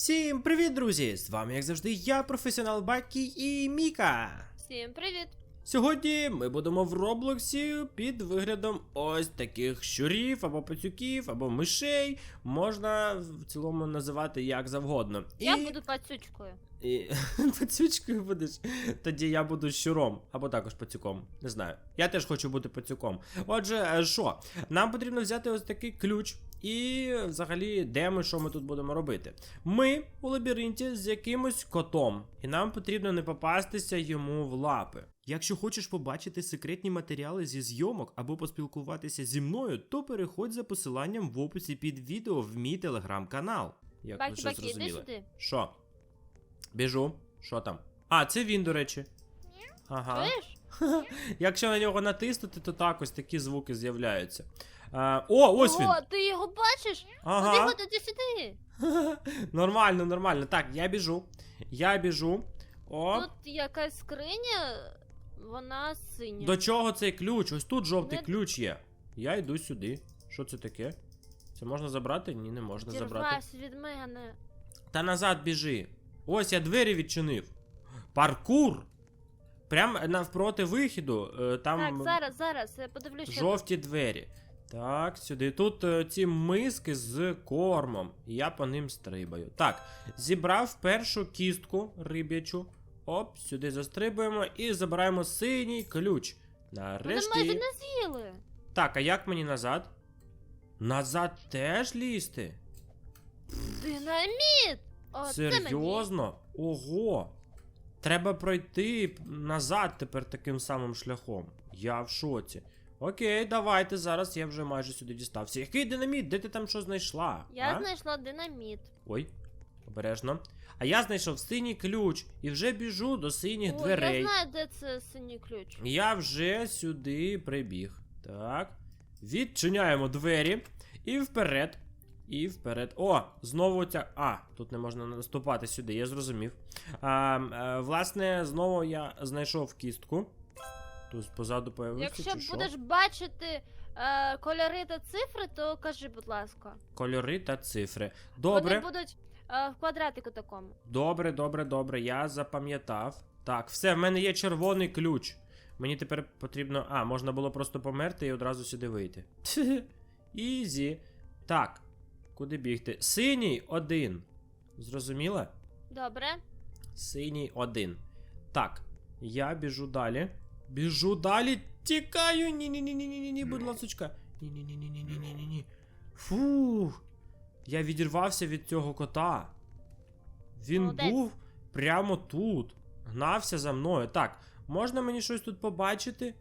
Всім привіт, друзі! З вами, як завжди, я, професіонал Бакі і Міка. Всім привіт! Сьогодні ми будемо в Роблоксі під виглядом ось таких щурів, або пацюків, або мишей. Можна в цілому називати як завгодно. Я буду пацючкою. І... Пацючкою будеш. Тоді я буду щуром, або також пацюком. Не знаю. Я теж хочу бути пацюком. Отже, е, що? Нам потрібно взяти ось такий ключ. І взагалі, де ми що ми тут будемо робити? Ми у лабіринті з якимось котом, і нам потрібно не попастися йому в лапи. Якщо хочеш побачити секретні матеріали зі зйомок або поспілкуватися зі мною, то переходь за посиланням в описі під відео в мій телеграм-канал. Як ви Бакі, вже бакі, зрозуміли. сюди. Що? Біжу. Що там? А, це він, до речі. Ага. Чуєш? Якщо на нього натиснути, то так ось такі звуки з'являються. А, о, ось він! О, ти його бачиш? Ага. Ходи сюди. нормально, нормально. Так, я біжу. Я біжу. О, Тут якась скриня, вона синя. до чого цей ключ? Ось тут жовтий Не- ключ є. Я йду сюди. Що це таке? Це можна забрати? Ні, не можна забрати. Зірвайся від мене. Та назад біжи. Ось я двері відчинив. Паркур! Прям навпроти вихіду. е, Там Так, зараз, зараз, подивлюся. жовті двері. Так, сюди. Тут е, ці миски з кормом. Я по ним стрибаю. Так, зібрав першу кістку риб'ячу. Оп, сюди застрибуємо і забираємо синій ключ. Вони майже Нарешті. не з'їли. Так, а як мені назад? Назад теж лізти? Динаміт! О, це мені. Серйозно? Ого. Треба пройти назад тепер таким самим шляхом. Я в шоці. Окей, давайте зараз я вже майже сюди дістався. Який динаміт? Де ти там що знайшла? Я а? знайшла динаміт. Ой, обережно. А я знайшов синій ключ і вже біжу до синіх О, дверей. я знаю, де це синій ключ. Я вже сюди прибіг. Так. Відчиняємо двері. І вперед. І вперед. О, знову ця. А, тут не можна наступати сюди, я зрозумів. А, е, власне, знову я знайшов кістку. Тут позаду появився. Якщо чи що? будеш бачити е, кольори та цифри, то кажи, будь ласка. Кольори та цифри. Добре. Вони будуть е, в квадратику такому. Добре, добре, добре. Я запам'ятав. Так, все, в мене є червоний ключ. Мені тепер потрібно. А, можна було просто померти і одразу сюди вийти. Ізі. Так. Куди бігти? Синій один. Зрозуміла? Добре. Синій один. Так, я біжу далі. Біжу далі. Тікаю. Ні-ні-ні-ні-ні, будь ласочка. Ні-ні-ні-ні-ні-ні-ні. Фух. Я відірвався від цього кота. Він Молодець. був прямо тут. Гнався за мною. Так, можна мені щось тут побачити?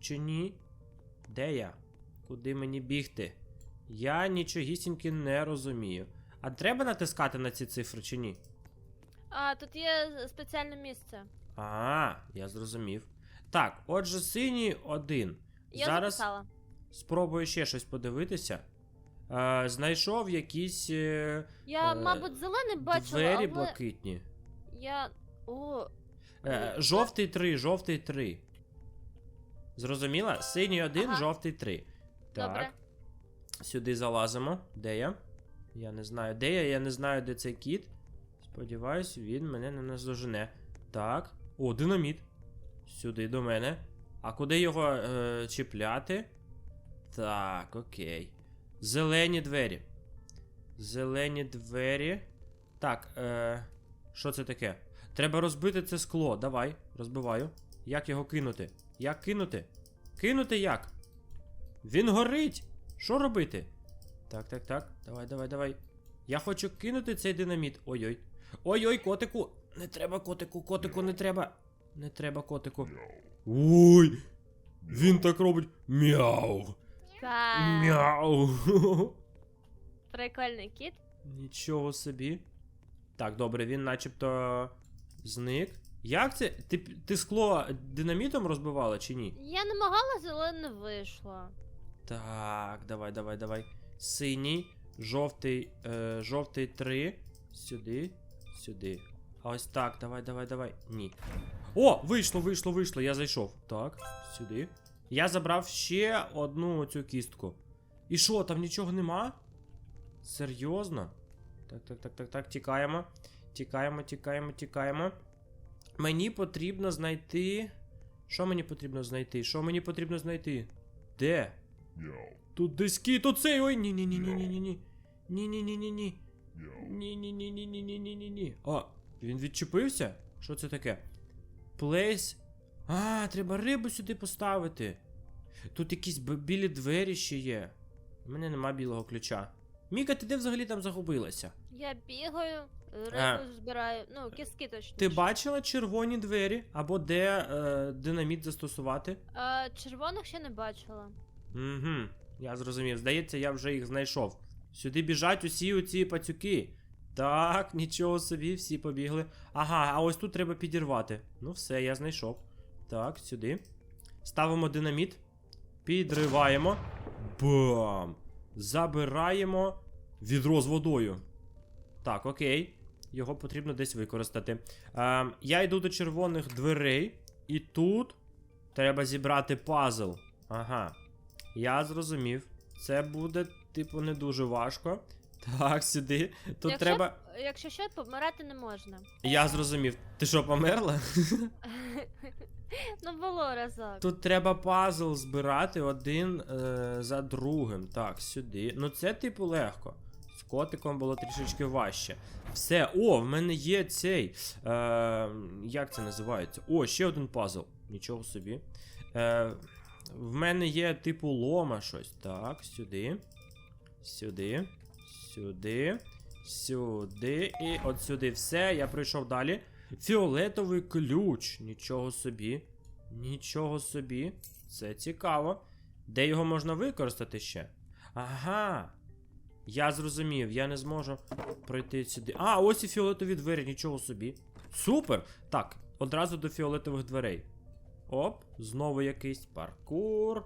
Чи ні? Де я? Куди мені бігти? Я нічогісіньки не розумію. А треба натискати на ці цифри чи ні? А, тут є спеціальне місце. А, я зрозумів. Так, отже, синій один. Я Зараз записала. спробую ще щось подивитися. Е, знайшов якісь е, Я, е, мабуть, зелений бачила, двері але блакитні. я. О, Е, жовтий 3, жовтий 3. Зрозуміла? Синій 1, Ага. жовтий 3. Так. Добре. Сюди залазимо. Де я? Я не знаю, де я, я не знаю, де цей кіт. Сподіваюсь, він мене не наздожене. Так. О, динаміт. Сюди до мене. А куди його е, чіпляти? Так, окей. Зелені двері. Зелені двері. Так, е, що це таке? Треба розбити це скло. Давай, розбиваю. Як його кинути? Як кинути? Кинути як? Він горить! Що робити? Так, так, так. Давай, давай, давай. Я хочу кинути цей динаміт. Ой-ой. Ой-ой, котику. Не треба котику, котику, не треба. Не треба котику. Ой! Він так робить. Мяу. Так. Мяу. Прикольний кіт. Нічого собі. Так, добре, він начебто зник. Як це? Ти, ти скло динамітом розбивала чи ні? Я намагалася, але не вийшло. Так, давай, давай, давай. Синій, жовтий, е, жовтий 3. Сюди, сюди. А ось так, давай, давай, давай. Ні. О, вийшло, вийшло, вийшло. Я зайшов. Так, сюди. Я забрав ще одну цю кістку. І що, там нічого нема? Серйозно? Так, так, так, так, так, тікаємо. Тікаємо, тікаємо, тікаємо. Мені потрібно знайти. Що мені потрібно знайти? Що мені потрібно знайти? Де? Тут диски, тут цей. Ой, ні ні ні ні ні ні ні Ні-ні-ні-ні-ні. Ні-ні-ні-ні-ні-ні-ні-ні. А, він відчепився? Що це таке? Плейс. А, треба рибу сюди поставити. Тут якісь білі двері ще є. У мене нема білого ключа. Міка, ти де взагалі там загубилася? Я бігаю, рибу збираю. Ну, кістки точно. Ти бачила червоні двері або де е, динаміт застосувати? Е, червоних ще не бачила. Угу, я зрозумів. Здається, я вже їх знайшов. Сюди біжать усі оці пацюки. Так, нічого собі, всі побігли. Ага, а ось тут треба підірвати. Ну все, я знайшов. Так, сюди. Ставимо динаміт. Підриваємо. Бам! Забираємо відро з водою. Так, окей. Його потрібно десь використати. Ем, я йду до червоних дверей, і тут треба зібрати пазл. Ага. Я зрозумів. Це буде, типу, не дуже важко. Так, сюди. Тут Якщо- треба. Якщо що, помирати не можна. Я зрозумів. Ти що, померла? ну, було разок. Тут треба пазл збирати один е, за другим. Так, сюди. Ну це, типу, легко. З котиком було трішечки важче. Все, о, в мене є цей. Е, як це називається? О, ще один пазл. Нічого собі. Е, в мене є, типу, лома щось. Так, сюди. Сюди. Сюди. Сюди. І от сюди все. Я пройшов далі. Фіолетовий ключ. Нічого собі. Нічого собі. Це цікаво. Де його можна використати ще? Ага. Я зрозумів, я не зможу пройти сюди. А, ось і фіолетові двері, нічого собі. Супер! Так, одразу до фіолетових дверей. Оп, знову якийсь паркур.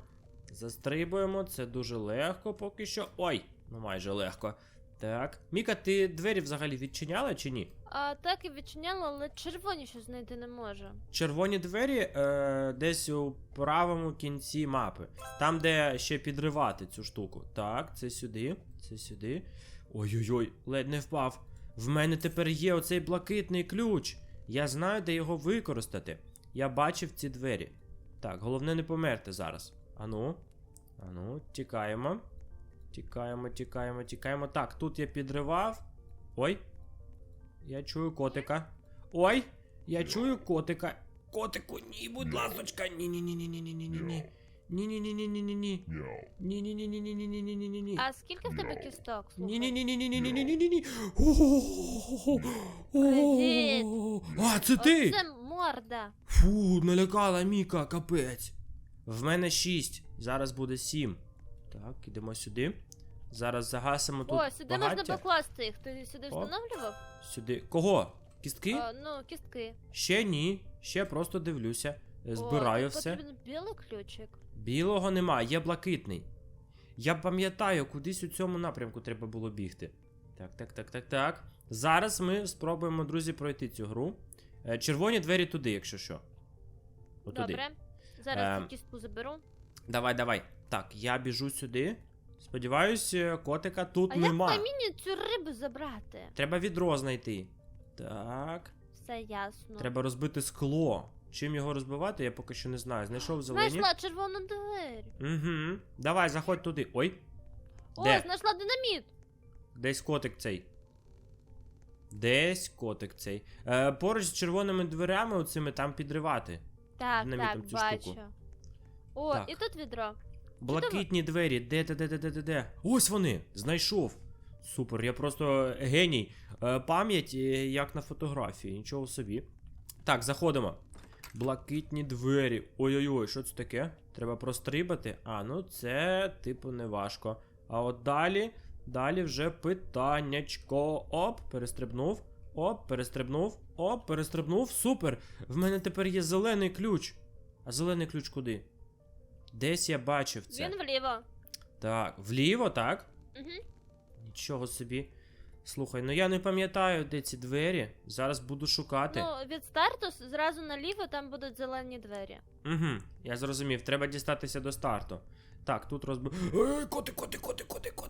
Застрибуємо, це дуже легко поки що. Ой, ну майже легко. Так. Міка, ти двері взагалі відчиняла чи ні? А так і відчиняла, але червоні щось знайти не можу. Червоні двері е, десь у правому кінці мапи. Там, де ще підривати цю штуку. Так, це сюди, це сюди. Ой-ой-ой, ледь не впав. В мене тепер є оцей блакитний ключ. Я знаю, де його використати. Я бачив ці двері. Так, головне не померти зараз. Ану. Ану, тікаємо. Тікаємо, тікаємо, тікаємо. Так, тут я підривав. Ой. Я чую котика. Ой! Я чую котика. Котику, ні, будь ласочка. Ні, ні, ні, ні, ні, ні, ні, ні, ні. Ні, ні, ні, ні, ні, ні, ні. Ні, ні, ні, ні, ні, ні, ні, ні, ні, ні, ні. А скільки в тебе кісток? Ні-ні-ні-ні-ні-ні-ні-ні-ні-ні. А, це ти? Морда. Фу, налякала Міка, капець. В мене шість, зараз буде сім. Так, ідемо сюди. Зараз загасимо тут О, сюди можна покласти їх. Ти сюди Оп. встановлював? Сюди. Кого? Кістки? А, ну, кістки. Ще ні. Ще просто дивлюся. Збираю О, тут все. Потрібен білий ключик. Білого нема, є блакитний. Я пам'ятаю, кудись у цьому напрямку треба було бігти. Так, так, так, так, так. Зараз ми спробуємо, друзі, пройти цю гру. Е, Червоні двері туди, якщо що. Отуди. Добре. Зараз Ем. цю кістку заберу. Давай, давай. Так, я біжу сюди. Сподіваюсь, е, котика тут А нема. як каміння цю рибу забрати? Треба відро знайти. Так. Все ясно. Треба розбити скло. Чим його розбивати, я поки що не знаю. Знайшов зелені. Знайшла червону двері. Угу. Давай, заходь туди. Ой, О, Де? знайшла динаміт. десь котик цей. Десь котик цей. Е, поруч з червоними дверями, оцими там підривати. Так, Динамітом так, цю бачу. штуку. О, Так. і тут відро. Блакитні двері. Де, де, де, де, де, де, де? Ось вони! Знайшов. Супер, я просто геній. Е, пам'ять, е, як на фотографії, нічого собі. Так, заходимо. Блакитні двері. Ой-ой-ой, що це таке? Треба прострибати. А, ну це, типу, не важко. А от далі, далі вже питаннячко. Оп, перестрибнув. Оп, перестрибнув. Оп, перестрибнув. Супер! В мене тепер є зелений ключ. А зелений ключ куди? Десь я бачив це. Він вліво. Так, вліво, так? Угу. Нічого собі. Слухай, ну я не пам'ятаю, де ці двері. Зараз буду шукати. Ну, від старту зразу наліво там будуть зелені двері. Угу, я зрозумів, треба дістатися до старту. Так, тут розбив. Ей, котик, котик, котик, котик, котик.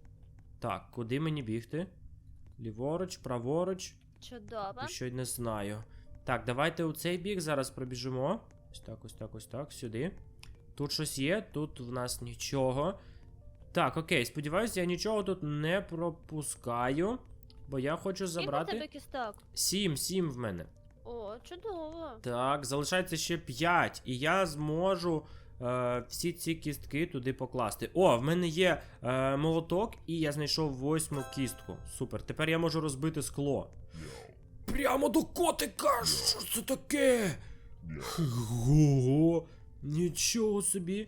Так, куди мені бігти? Ліворуч, праворуч. Чудово. Що не знаю. Так, давайте у цей біг зараз пробіжимо. Ось так, ось так, ось так, сюди. Тут щось є, тут в нас нічого. Так, окей, сподіваюся, я нічого тут не пропускаю. Бо я хочу забрати. Тебе кісток? Сім, сім в мене. О, чудово. Так, залишається ще п'ять. І я зможу е, всі ці кістки туди покласти. О, в мене є е, молоток, і я знайшов восьму кістку. Супер. Тепер я можу розбити скло. Прямо до котика! Що це таке? Ого! Нічого собі.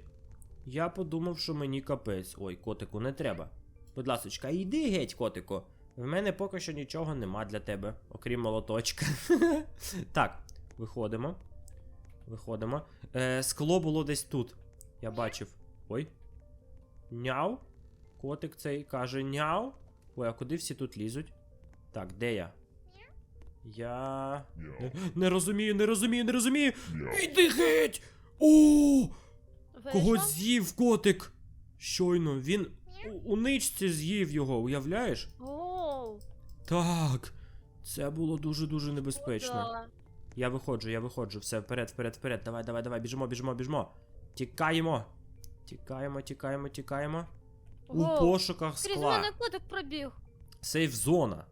Я подумав, що мені капець. Ой, котику, не треба. Будь ласочка, йди геть, котику. В мене поки що нічого нема для тебе, окрім молоточка. так, виходимо. Виходимо. Е, скло було десь тут. Я бачив. Ой. Няу. Котик цей каже няу. Ой, а куди всі тут лізуть? Так, де я? Я. Не, не розумію, не розумію, не розумію. Іди геть! О! Кого з'їв котик? Щойно, він у, у ничці з'їв його, уявляєш? Оу, Так. Це було дуже-дуже небезпечно. Я виходжу, я виходжу. Все, вперед, вперед, вперед. Давай, давай, давай, біжимо, біжимо, біжимо. Тікаємо. Тікаємо, тікаємо, тікаємо. У пошуках Крізь скла. мене котик пробіг. Сейф зона.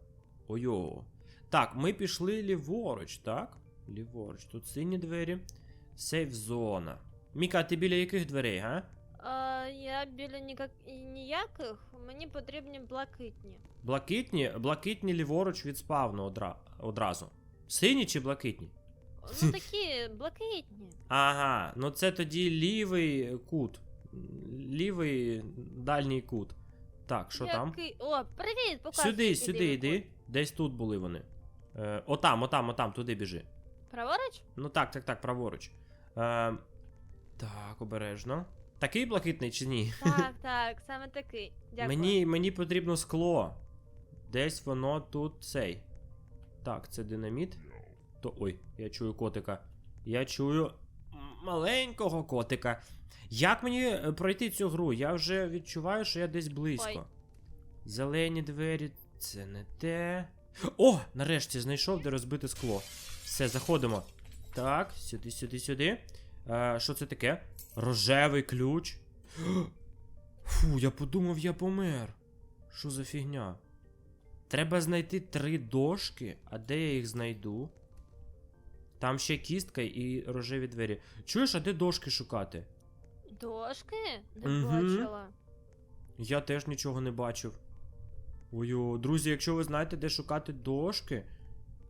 Ой-о. Так, ми пішли ліворуч, так? Ліворуч. Тут сині двері. Сейф зона. Міка, ти біля яких дверей, га? А, я біля ніяк... ніяких, мені потрібні блакитні. Блакитні, блакитні ліворуч від спавну одра... одразу. Сині чи блакитні? Ну такі блакитні. Ага, ну це тоді лівий кут. Лівий дальній кут. Так, що там? Який- О, привіт, показуй. Сюди, який сюди лівий йди. Десь тут були вони. Е, отам, отам, отам, туди біжи. Праворуч? Ну так, так, так, праворуч. Е, так, обережно. Такий блакитний чи ні? Так, так, саме такий. Дякую. Мені, мені потрібно скло. Десь воно тут цей. Так, це динаміт. То. Ой, я чую котика. Я чую маленького котика. Як мені е, пройти цю гру? Я вже відчуваю, що я десь близько. Ой. Зелені двері, це не те. О! Нарешті знайшов, де розбити скло. Все, заходимо. Так, сюди, сюди, сюди. Е, що це таке? Рожевий ключ. Фу, я подумав, я помер. Що за фігня? Треба знайти три дошки, а де я їх знайду? Там ще кістка і рожеві двері. Чуєш, а де дошки шукати? Дошки? Не Мгм. бачила. Я теж нічого не бачив. Ой, друзі, якщо ви знаєте, де шукати дошки,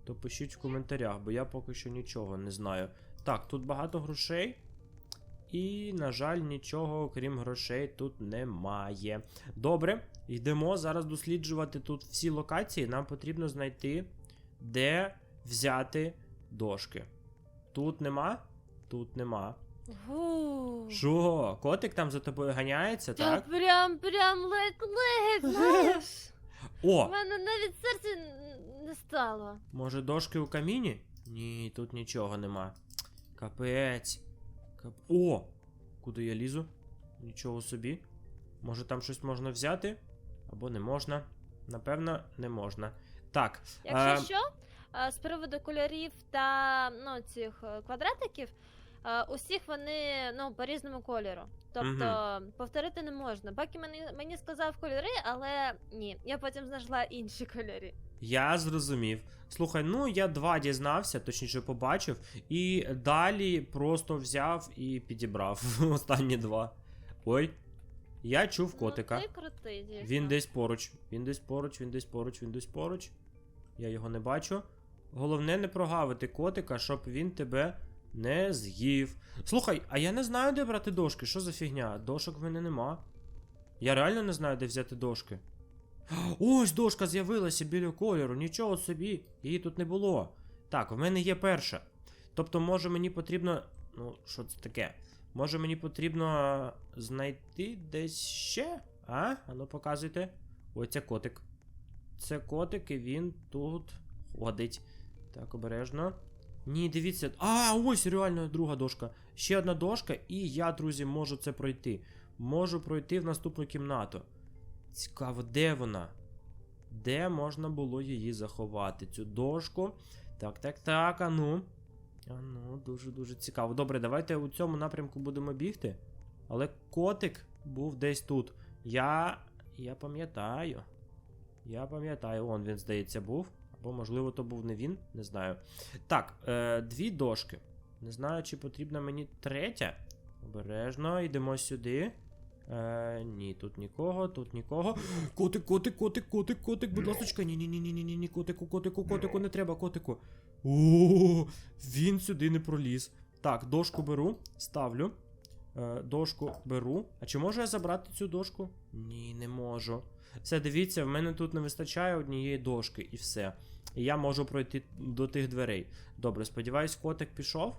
то пишіть в коментарях, бо я поки що нічого не знаю. Так, тут багато грошей. І, на жаль, нічого, окрім грошей, тут немає. Добре, йдемо зараз досліджувати тут всі локації. Нам потрібно знайти, де взяти дошки. Тут нема? Тут нема. Гу. Що, котик там за тобою ганяється, Так, так? прям, прям ледь-ледь, знаєш. О! У мене навіть серце не стало. Може, дошки у каміні? Ні, тут нічого нема. Капець. Кап... О! Куди я лізу? Нічого собі. Може там щось можна взяти? Або не можна. Напевно, не можна. Так. Якщо е, що, е, з приводу кольорів та ну, цих е, квадратиків, усіх вони ну, по різному кольору. Тобто повторити не можна. Поки мені, мені сказав кольори, але ні, я потім знайшла інші кольори. Я зрозумів. Слухай, ну я два дізнався, точніше побачив, і далі просто взяв і підібрав останні два. Ой. Я чув котика. Ну, ти крутий, дійсно. Він десь поруч. Він десь поруч, він десь поруч, він десь поруч. Я його не бачу. Головне не прогавити котика, щоб він тебе не з'їв. Слухай, а я не знаю, де брати дошки. Що за фігня? Дошок в мене нема. Я реально не знаю, де взяти дошки. Ось дошка з'явилася біля кольору, нічого собі, її тут не було. Так, в мене є перша. Тобто, може мені потрібно. Ну, що це таке? Може мені потрібно знайти десь ще? А? Ану, показуйте. Ой, це котик. Це котик, і він тут ходить. Так, обережно. Ні, дивіться. А, ось реально друга дошка. Ще одна дошка, і я, друзі, можу це пройти. Можу пройти в наступну кімнату. Цікаво, де вона? Де можна було її заховати? Цю дошку. Так, так, так, а ну. А ну, дуже-дуже цікаво. Добре, давайте у цьому напрямку будемо бігти. Але котик був десь тут. Я. Я пам'ятаю. Я пам'ятаю, он він, здається, був. Або, можливо, то був не він, не знаю. Так, е, дві дошки. Не знаю, чи потрібна мені третя. Обережно, йдемо сюди. Е, ні, тут нікого, тут нікого. Котик, котик, котик, котик, котик, будь ласка. Ні, ні, ні, ні, ні, ні, котику, котику, котику, не треба, котику. О, він сюди не проліз. Так, дошку беру, ставлю. Е, дошку беру. А чи можу я забрати цю дошку? Ні, не можу. Все, дивіться, в мене тут не вистачає однієї дошки і все. І я можу пройти до тих дверей. Добре, сподіваюсь, котик пішов?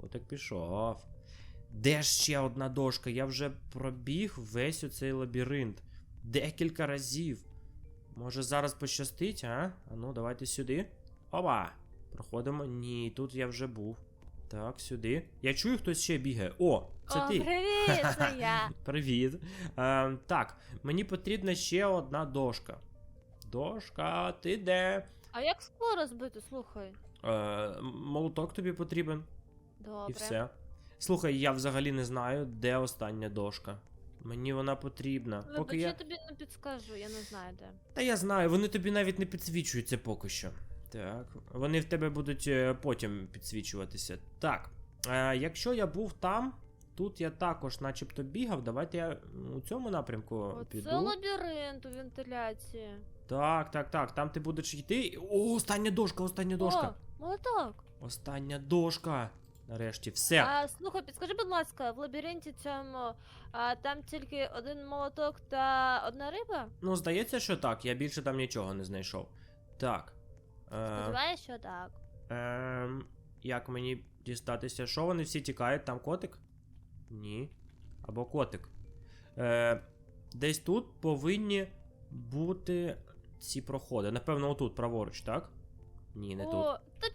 Котик пішов. Де ж ще одна дошка? Я вже пробіг весь оцей лабіринт. Декілька разів. Може зараз пощастить, а? А ну, давайте сюди. Опа! Проходимо. Ні, тут я вже був. Так, сюди. Я чую, хтось ще бігає. О, це О, ти. привіт, це я. Привіт. Е, так, мені потрібна ще одна дошка. Дошка, ти де? А як скло розбити, слухай. Е, молоток тобі потрібен. Добре. І все. Слухай, я взагалі не знаю, де остання дошка. Мені вона потрібна. Вибач, Поки я я. тобі не підскажу, я не знаю де. Та я знаю, вони тобі навіть не підсвічуються поки що. Так, вони в тебе будуть е, потім підсвічуватися. Так. Е, якщо я був там, тут я також начебто бігав. Давайте я у цьому напрямку Оце піду. лабіринт у вентиляції. Так, так, так. Там ти будеш йти. О, остання дошка, остання дошка. О, молоток. Остання дошка. Нарешті, все. А, слухай, підскажи, будь ласка, в лабіринті цьому а, там тільки один молоток та одна риба? Ну, здається, що так. Я більше там нічого не знайшов. Так. Е, Сподіваюсь, що так. Ем, як мені дістатися? Що вони всі тікають? Там котик? Ні. Або котик. Е, десь тут повинні бути ці проходи. Напевно, отут, праворуч, так? Ні, не тут. Та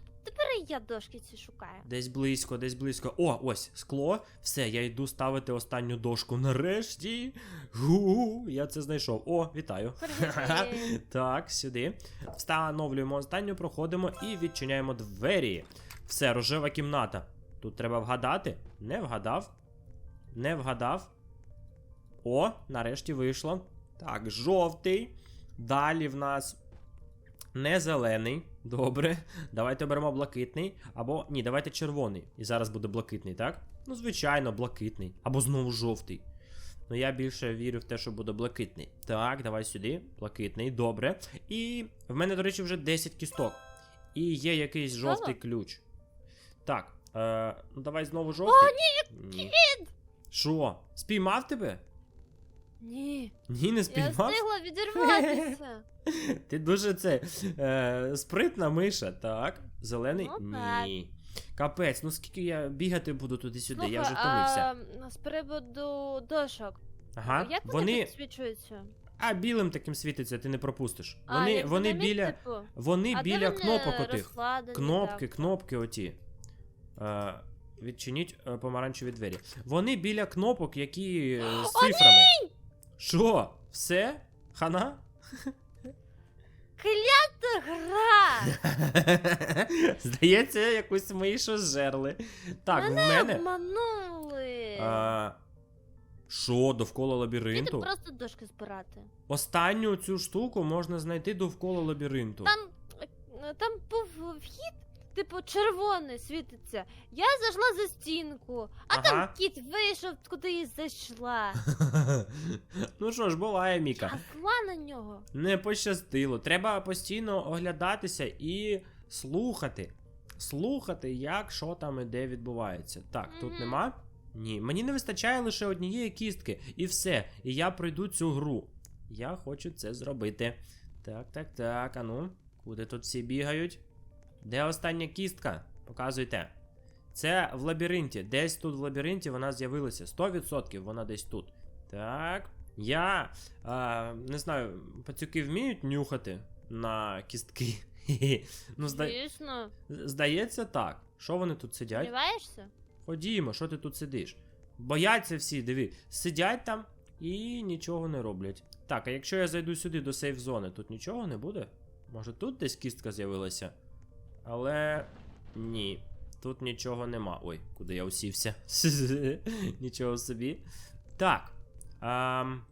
і я дошки ці шукаю. Десь близько, десь близько. О, ось, скло. Все, я йду ставити останню дошку. Нарешті. Гу, я це знайшов. О, вітаю. Так, сюди. Встановлюємо останню, проходимо і відчиняємо двері. Все, рожева кімната. Тут треба вгадати. Не вгадав. Не вгадав. О, нарешті вийшло. Так, жовтий. Далі в нас не зелений. Добре. Давайте оберемо блакитний. Або ні, давайте червоний. І зараз буде блакитний, так? Ну, звичайно, блакитний. Або знову жовтий. Ну, я більше вірю в те, що буде блакитний. Так, давай сюди. Блакитний, добре. І в мене, до речі, вже 10 кісток. І є якийсь жовтий ключ. Так, е, ну давай знову жовтий. О, ні, ні. Що? Спіймав тебе? Ні, Ні, не я спіймав. встигла відірватися. Ти дуже це е, спритна миша, так? Зелений? Ну, так. Ні. Капець, ну скільки я бігати буду туди-сюди, я вже втомився. а, з приводу дошок. Ага. Як вони, Вони. підсвічуються? А білим таким світиться, ти не пропустиш. А, Вони, як вони динаміт, біля. типу? Вони А де біля вони кнопок отих. розкладені Кнопки, так? кнопки оті. Е, відчиніть е, помаранчеві двері. Вони біля кнопок, які е, з цифрами. Що? Все? Хана? Клята гра! Здається, якусь мої щось жерли. Так, в Мене мене. обманули. А, Що, довкола лабіринту? лабіринту? просто дошки збирати. Останню цю штуку можна знайти довкола лабіринту. Там, е, там був вхід, типу, червоний світиться. Я зайшла за стінку, а Ага. там кіт вийшов, куди я зайшла. ну що ж, буває, Міка. Зла на нього. Не пощастило. Треба постійно оглядатися і слухати. Слухати, як що там і де відбувається. Так, тут нема? Ні. Мені не вистачає лише однієї кістки, і все. І я пройду цю гру. Я хочу це зробити. Так, так, так. А ну, куди тут всі бігають? Де остання кістка? Показуйте. Це в лабіринті. Десь тут в лабіринті вона з'явилася. 100% вона десь тут. Так. Я а, не знаю, пацюки вміють нюхати на кістки. Ну, зда... Звісно. здається, так. Що вони тут сидять? Сподіваєшся? Ходімо, що ти тут сидиш? Бояться всі, диви, сидять там і нічого не роблять. Так, а якщо я зайду сюди до сейф зони, тут нічого не буде? Може тут десь кістка з'явилася? Але ні, тут нічого нема. Ой, куди я усівся? нічого собі. Так. ем,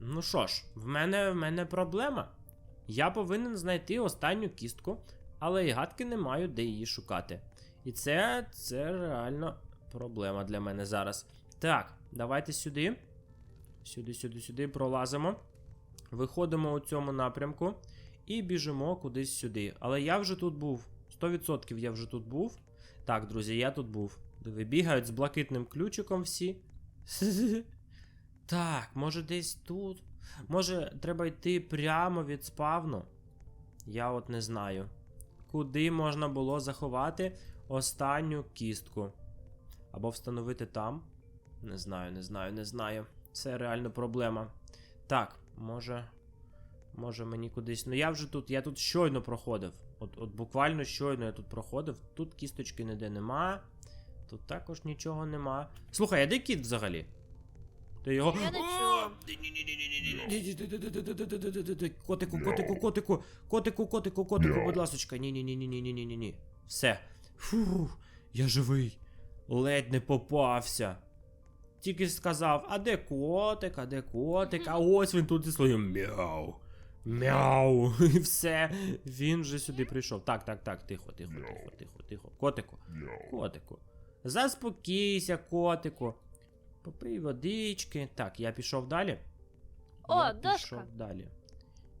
ну що ж, в мене, в мене проблема. Я повинен знайти останню кістку, але і гадки не маю, де її шукати. І це, це реально проблема для мене зараз. Так, давайте сюди. Сюди, сюди, сюди пролазимо. Виходимо у цьому напрямку і біжимо кудись сюди. Але я вже тут був. 100% я вже тут був. Так, друзі, я тут був. Диви, бігають з блакитним ключиком всі. Так, може десь тут. Може, треба йти прямо від спавну. Я от не знаю. Куди можна було заховати останню кістку. Або встановити там. Не знаю, не знаю, не знаю. Це реально проблема. Так, може. Може мені кудись. Ну я вже тут, я тут щойно проходив. От от буквально щойно я тут проходив. Тут кісточки ніде нема. Тут також нічого нема. Слухай, а де кіт взагалі? Ти його. Котику, котику, котику, котику, котику, котику, будь ласочка. Ні-ні-ні-ні-ні-ні-ні-ні. Все. Фух, я живий. Ледь не попався. Тільки сказав, а де котик, а де котик? А ось він тут зі своїм мяу. Мяу. І все. Він вже сюди прийшов. Так, так, так, тихо, тихо, тихо, тихо, тихо. Котику. Котику. Заспокійся, котику. Попий водички. Так, я пішов далі. О, я дошка. пішов далі.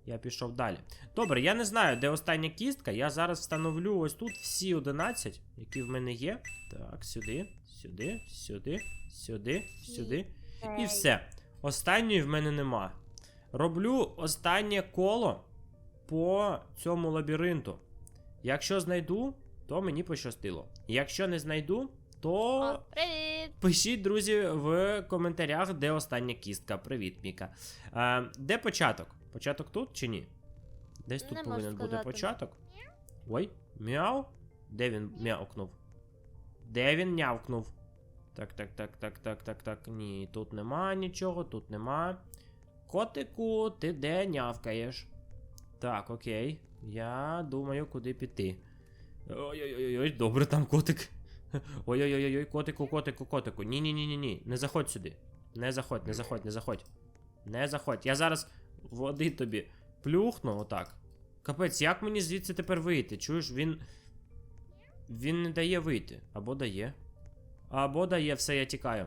Я пішов далі. Добре, я не знаю, де остання кістка. Я зараз встановлю ось тут всі 11, які в мене є. Так, сюди, сюди, сюди, сюди, сюди. І все. Останньої в мене нема. Роблю останнє коло по цьому лабіринту. Якщо знайду, то мені пощастило. Якщо не знайду, то. О, привіт! Пишіть, друзі, в коментарях, де остання кістка. Привіт, Міка. А, де початок? Початок тут чи ні? Десь тут Не можу повинен бути початок. Ой, мяу. Де він мяукнув? Де він нявкнув? Так, так, так, так, так, так, так. Ні, тут нема нічого, тут нема. Котику, ти де нявкаєш? Так, окей. Я думаю, куди піти. Ой-ой-ой, добре там котик. Ой-ой-ой, котику, котику, котику. Ні, ні, ні, ні, ні. Не заходь сюди. Не заходь, не заходь, не заходь. Не заходь. Я зараз води тобі плюхну отак. Капець, як мені звідси тепер вийти? Чуєш, він. Він не дає вийти. Або дає. Або дає, все, я тікаю.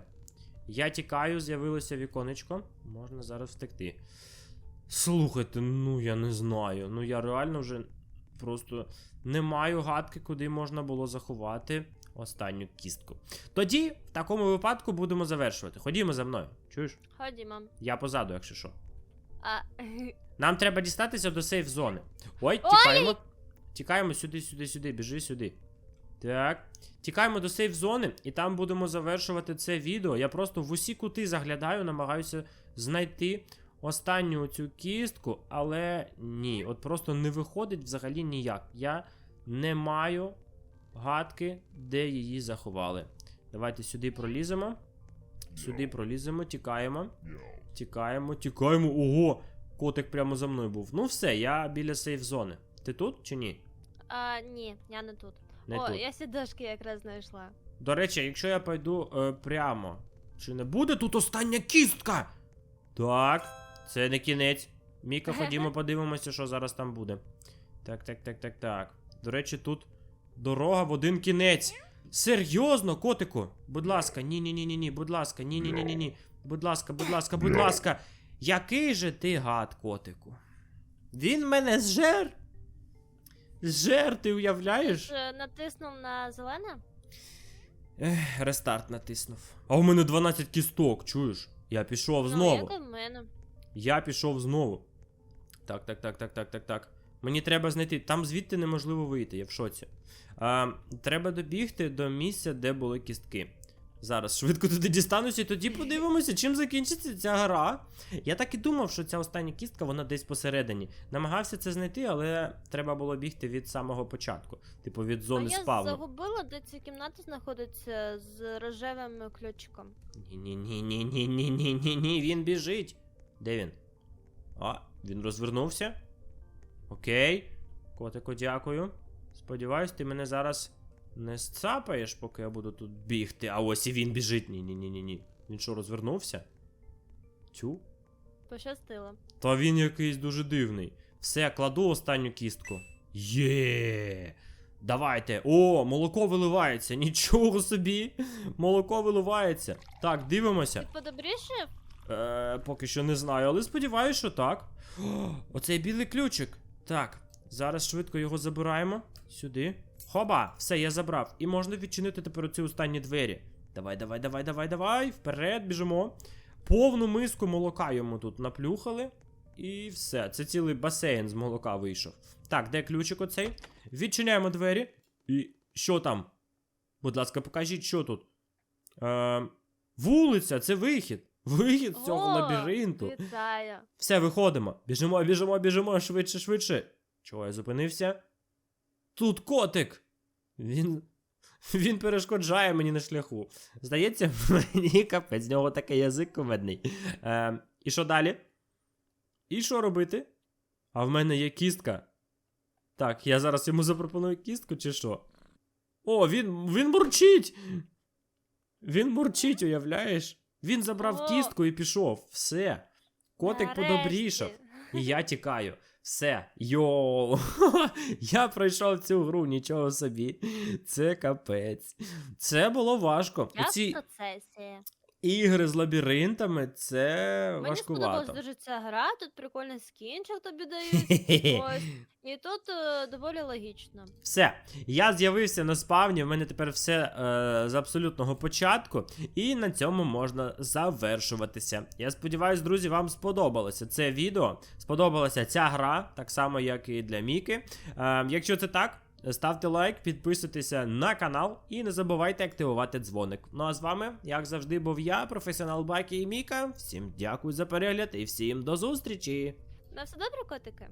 Я тікаю, з'явилося віконечко. Можна зараз втекти. Слухайте, ну я не знаю. Ну я реально вже просто не маю гадки, куди можна було заховати останню кістку. Тоді, в такому випадку, будемо завершувати. Ходімо за мною. Чуєш? Ходімо. Я позаду, якщо що. А, Нам треба дістатися до сейф зони. Ой, Ой! тікаємо. Тікаємо сюди, сюди, сюди, біжи сюди. Так. Тікаємо до сейф зони, і там будемо завершувати це відео. Я просто в усі кути заглядаю, намагаюся знайти останню цю кістку, але ні, от просто не виходить взагалі ніяк. Я не маю гадки, де її заховали. Давайте сюди проліземо. Сюди проліземо, тікаємо. Тікаємо, тікаємо. Ого! Котик прямо за мною був. Ну все, я біля сейф зони. Ти тут чи ні? а, ні, я не тут. Не О, тут. я сідашки якраз знайшла. До речі, якщо я пойду е, прямо, чи не буде тут остання кістка? Так, це не кінець. Міка, ходімо, подивимося, що зараз там буде. Так, так, так, так, так. До речі, тут дорога в один кінець. Серйозно, котику? Будь ласка, ні, ні, ні, ні, ні, будь ласка, ні, ні, ні, ні, ні. Будь ласка, будь ласка, будь ласка. Який же ти гад, котику? Він мене зжер? Зжер, ти уявляєш? Е, Натиснув на зелене? Ех, рестарт натиснув. А у мене 12 кісток, чуєш? Я пішов Ну, знову. як і в мене. Я пішов знову. Так, так, так, так, так, так, так. Мені треба знайти. Там звідти неможливо вийти, я в шоці. А, треба добігти до місця, де були кістки. Зараз швидко туди дістануся, і тоді подивимося, чим закінчиться ця гра. Я так і думав, що ця остання кістка, вона десь посередині. Намагався це знайти, але треба було бігти від самого початку, типу від зони а я спавну. загубила, де ці кімнати знаходяться з рожевим ключиком. Ні, ні, ні, ні, ні, ні, ні, ні, він біжить. Де він? А, він розвернувся. Окей. Котику, дякую. Сподіваюсь, ти мене зараз не сцапаєш, поки я буду тут бігти. А ось і він біжить. Ні, ні, ні, ні, ні. Він що, розвернувся? Тю. Пощастило. Та він якийсь дуже дивний. Все, кладу останню кістку. Є. Давайте. О, молоко виливається. Нічого собі. Молоко виливається. Так, дивимося. Ти подобрішив? Е, поки що не знаю, але сподіваюся, що так. О, оцей білий ключик. Так, зараз швидко його забираємо. Сюди. Хоба! Все, я забрав. І можна відчинити тепер оці останні двері. Давай, давай, давай, давай, давай. Вперед, біжимо. Повну миску молока йому тут наплюхали. І все. Це цілий басейн з молока вийшов. Так, де ключик оцей? Відчиняємо двері. І що там? Будь ласка, покажіть, що тут. Е, вулиця, це вихід. Вихід з цього О, лабіринту. Вітаю. Все, виходимо. Біжимо, біжимо, біжимо, швидше, швидше. Чого я зупинився? Тут котик. Він. Він перешкоджає мені на шляху. Здається, мені капець, з нього такий язик кумедний. Е, і що далі? І що робити? А в мене є кістка. Так, я зараз йому запропоную кістку, чи що? О, він, він мурчить! Він мурчить, уявляєш? Він забрав О. кістку і пішов. Все. Котик Нарешті. подобрішав. І я тікаю. Все. Йоу. я пройшов цю гру, нічого собі. Це капець. Це було важко. Я в процесі. Ігри з лабіринтами це Мені важкувато. сподобалась дуже ця гра, тут прикольний скінчик тобі дають. Ось. І тут е, доволі логічно. Все, я з'явився на спавні, в мене тепер все е, з абсолютного початку, і на цьому можна завершуватися. Я сподіваюся, друзі, вам сподобалося це відео. Сподобалася ця гра, так само, як і для Міки. Е, якщо це так, ставте лайк, підписуйтеся на канал і не забувайте активувати дзвоник. Ну а з вами, як завжди, був я, професіонал Бакі і Міка. Всім дякую за перегляд і всім до зустрічі! На все добре, котики?